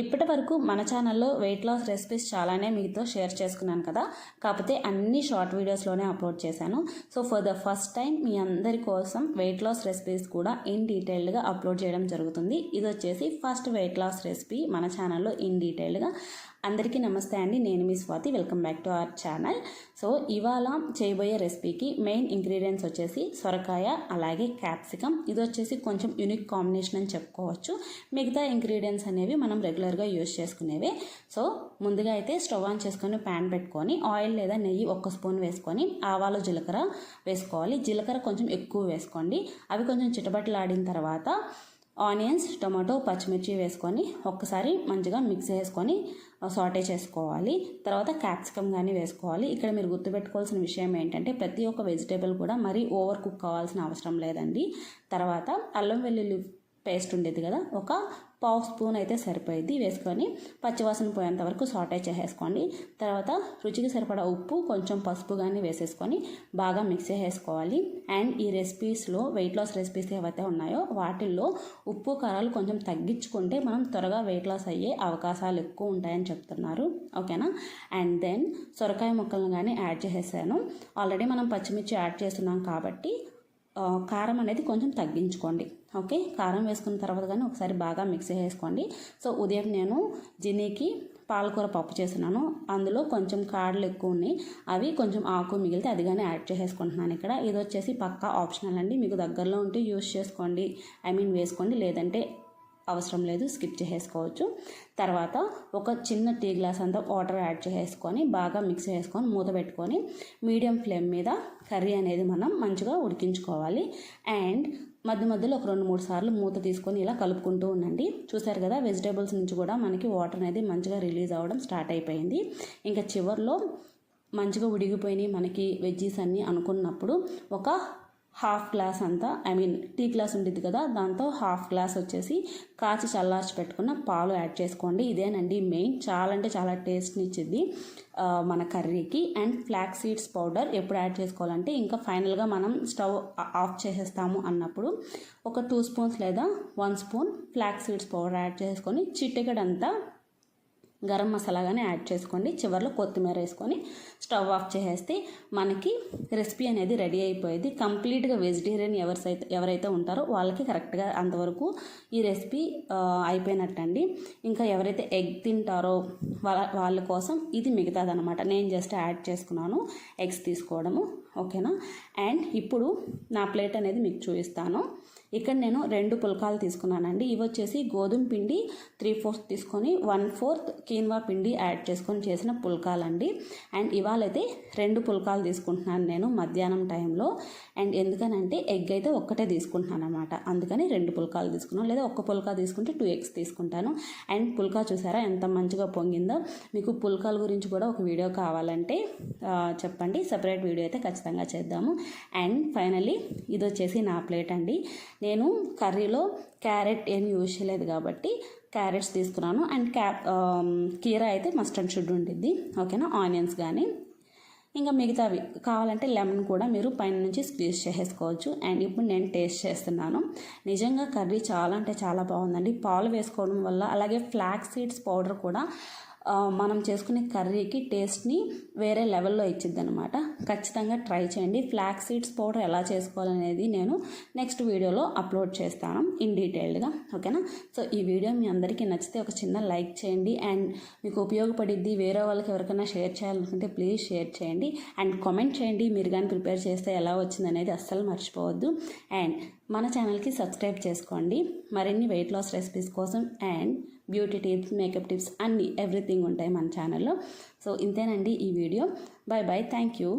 ఇప్పటి వరకు మన ఛానల్లో వెయిట్ లాస్ రెసిపీస్ చాలానే మీతో షేర్ చేసుకున్నాను కదా. కాకపోతే అన్ని షార్ట్ వీడియోస్లోనే అప్లోడ్ చేశాను. So for the first time మీ అందరి కోసం వెయిట్ లాస్ రెసిపీస్ కూడా ఇన్ డీటెయిల్డ్గా అప్లోడ్ చేయడం జరుగుతుంది. ఇది వచ్చేసి ఫస్ట్ వెయిట్ లాస్ రెసిపీ మన ఛానల్లో ఇన్ డీటెయిల్డ్గా అందరికీ నమస్తే అండి. నేను మీ Swathi. Welcome back to our channel. So ఇవాళ చేయబోయే రెసిపీకి మెయిన్ ఇంగ్రీడియంట్స్ వచ్చేసి సొరకాయ అలాగే క్యాప్సికమ్ ఇది వచ్చేసి కొంచెం యూనిక్ కాంబినేషన్ అని చెప్పుకోవచ్చు. మిగతా ఇంగ్రీడియంట్స్ అనేవి మనం రెగ్యులర్గా యూజ్ చేసుకునేవే. సో ముందుగా అయితే స్టవ్ ఆన్ చేసుకొని ప్యాన్ పెట్టుకొని ఆయిల్ లేదా నెయ్యి ఒక్క స్పూన్ వేసుకొని ఆవాలు జీలకర్ర వేసుకోవాలి. జీలకర్ర కొంచెం ఎక్కువ వేసుకోండి. అవి కొంచెం చిటబట్టలాడిన తర్వాత ఆనియన్స్ టొమాటో పచ్చిమిర్చి వేసుకొని ఒక్కసారి మంచిగా మిక్స్ చేసుకొని సాటే చేసుకోవాలి. తర్వాత క్యాప్సికమ్ కానీ వేసుకోవాలి. ఇక్కడ మీరు గుర్తుపెట్టుకోవాల్సిన విషయం ఏంటంటే ప్రతి ఒక్క వెజిటేబుల్ కూడా మరీ ఓవర్ కుక్ కావాల్సిన అవసరం లేదండి. తర్వాత అల్లం వెల్లుల్లి పేస్ట్ ఉండేది కదా ఒక పావు స్పూన్ అయితే సరిపోయింది. వేసుకొని పచ్చివాసన పోయేంత వరకు సాటే చేసేసుకోండి. తర్వాత రుచికి సరిపడా ఉప్పు కొంచెం పసుపు కానీ వేసేసుకొని బాగా మిక్స్ చేసేసుకోవాలి. అండ్ ఈ రెసిపీస్లో వెయిట్ లాస్ రెసిపీస్ ఏవైతే ఉన్నాయో వాటిల్లో ఉప్పు కారాలు కొంచెం తగ్గించుకుంటే మనం త్వరగా వెయిట్ లాస్ అయ్యే అవకాశాలు ఎక్కువ ఉంటాయని చెప్తున్నారు. ఓకేనా అండ్ దెన్ సొరకాయ ముక్కలను కానీ యాడ్ చేసేసాను. ఆల్రెడీ మనం పచ్చిమిర్చి యాడ్ చేస్తున్నాం కాబట్టి కారం అనేది కొంచెం తగ్గించుకోండి. ఓకే? కారం వేసుకున్న తర్వాత కానీ ఒకసారి బాగా మిక్స్ చేసుకోండి సో ఉదయం నేను జినీకి పాలకూర పప్పు చేస్తున్నాను. అందులో కొంచెం కాడలు ఎక్కువ ఉన్నాయి. అవి కొంచెం ఆకు మిగిలితే అది కానీ యాడ్ చేసేసుకుంటున్నాను ఇక్కడ. ఇది వచ్చేసి పక్కా ఆప్షనల్ అండి. మీకు దగ్గరలో ఉంటే యూస్ చేసుకోండి. ఐ మీన్ వేసుకోండి. లేదంటే అవసరం లేదు స్కిప్ చేసేసుకోవచ్చు. తర్వాత ఒక చిన్న టీ గ్లాస్ అంతా వాటర్ యాడ్ చేసుకొని బాగా మిక్స్ చేసుకొని మూత పెట్టుకొని మీడియం ఫ్లేమ్ మీద కర్రీ అనేది మనం మంచిగా ఉడికించుకోవాలి. అండ్ మధ్య మధ్యలో ఒక రెండు మూడు సార్లు మూత తీసుకొని ఇలా కలుపుకుంటూ ఉండండి. చూసారు కదా వెజిటేబుల్స్ నుంచి కూడా మనకి వాటర్ అనేది మంచిగా రిలీజ్ అవ్వడం స్టార్ట్ అయిపోయింది. ఇంకా చివరిలో మంచిగా ఉడిగిపోయినాయి మనకి వెజ్జీస్ అన్నీ అనుకున్నప్పుడు ఒక హాఫ్ గ్లాస్ అంతా ఐ మీన్ టీ గ్లాస్ ఉంటుంది కదా దాంతో హాఫ్ గ్లాస్ వచ్చేసి కాచి చల్లార్చి పెట్టుకున్న పాలు యాడ్ చేసుకోండి. ఇదేనండి మెయిన్ చాలా అంటే చాలా టేస్ట్ని ఇచ్చింది మన కర్రీకి. అండ్ ఫ్లాక్ సీడ్స్ పౌడర్ ఎప్పుడు యాడ్ చేసుకోవాలంటే ఇంకా ఫైనల్గా మనం స్టవ్ ఆఫ్ చేసేస్తాము అన్నప్పుడు ఒక టూ స్పూన్స్ లేదా one spoon flax seeds powder add చేసుకొని చిట్టగడంతా గరం మసాలా కానీ యాడ్ చేసుకోండి. చివరిలో కొత్తిమీర వేసుకొని స్టవ్ ఆఫ్ చేసేస్తే మనకి రెసిపీ అనేది రెడీ అయిపోయేది. కంప్లీట్గా వెజిటేరియన్ ఎవరిసైతే ఎవరైతే ఉంటారో వాళ్ళకి కరెక్ట్గా అంతవరకు ఈ రెసిపీ అయిపోయినట్టండి. ఇంకా ఎవరైతే ఎగ్ తింటారో వాళ్ళ వాళ్ళ కోసం ఇది మిగతాదనమాట నేను జస్ట్ యాడ్ చేసుకున్నాను ఎగ్స్ తీసుకోవడము. ఓకేనా? అండ్ ఇప్పుడు నా ప్లేట్ అనేది మీకు చూపిస్తాను. ఇక్కడ నేను రెండు పుల్కాలు తీసుకున్నానండి. ఇవి వచ్చేసి గోధుమ పిండి త్రీ ఫోర్త్ తీసుకొని వన్ ఫోర్త్ కీన్వా పిండి యాడ్ చేసుకొని చేసిన పుల్కాలండి. అండ్ ఇవాళైతే రెండు పుల్కాలు తీసుకుంటున్నాను నేను మధ్యాహ్నం టైంలో. అండ్ ఎందుకనంటే ఎగ్ అయితే ఒక్కటే తీసుకుంటున్నాను అనమాట అందుకని రెండు పుల్కాలు తీసుకున్నాను. లేదా ఒక్క పుల్కా తీసుకుంటే టూ ఎగ్స్ తీసుకుంటాను. అండ్ పుల్కా చూసారా ఎంత మంచిగా పొంగిందో. మీకు పుల్కాల గురించి కూడా ఒక వీడియో కావాలంటే చెప్పండి. సపరేట్ వీడియో అయితే ఖచ్చితంగా చేద్దాము. అండ్ ఫైనలీ ఇది వచ్చేసి నా ప్లేట్ అండి. నేను కర్రీలో క్యారెట్ ఏం యూజ్ చేయలేదు కాబట్టి క్యారెట్స్ తీసుకున్నాను. అండ్ క్యా కీరా అయితే మస్టర్డ్ షుడ్ ఉండిద్ది. ఓకేనా? ఆనియన్స్ కానీ ఇంకా మిగతావి కావాలంటే లెమన్ కూడా మీరు పైన నుంచి స్క్వీజ్ చేసేసుకోవచ్చు. అండ్ ఇప్పుడు నేను టేస్ట్ చేస్తున్నాను. నిజంగా కర్రీ చాలా అంటే చాలా బాగుందండి. పాలు వేసుకోవడం వల్ల అలాగే ఫ్లాక్ సీడ్స్ పౌడర్ కూడా మనం చేసుకునే కర్రీకి టేస్ట్ని వేరే లెవెల్లో ఇచ్చిద్ది అనమాట ఖచ్చితంగా ట్రై చేయండి. ఫ్లాక్ సీడ్స్ పౌడర్ ఎలా చేసుకోవాలనేది నేను నెక్స్ట్ వీడియోలో అప్లోడ్ చేస్తాను ఇన్ డీటెయిల్డ్గా. ఓకేనా? సో ఈ వీడియో మీ అందరికీ నచ్చితే ఒక చిన్న లైక్ చేయండి. అండ్ మీకు ఉపయోగపడిద్ది వేరే వాళ్ళకి ఎవరికైనా షేర్ చేయాలనుకుంటే ప్లీజ్ షేర్ చేయండి. అండ్ కామెంట్ చేయండి. మీరు కానీ ప్రిపేర్ చేస్తే ఎలా వచ్చింది అనేది అస్సలు మర్చిపోవద్దు. అండ్ మన ఛానల్కి సబ్స్క్రైబ్ చేసుకోండి. మరిన్ని వెయిట్ లాస్ రెసిపీస్ కోసం and beauty tips makeup tips అన్నీ ఎవ్రీథింగ్ ఉంటాయి మన ఛానల్లో. సో ఇంతేనండి ఈ video. Bye bye thank you.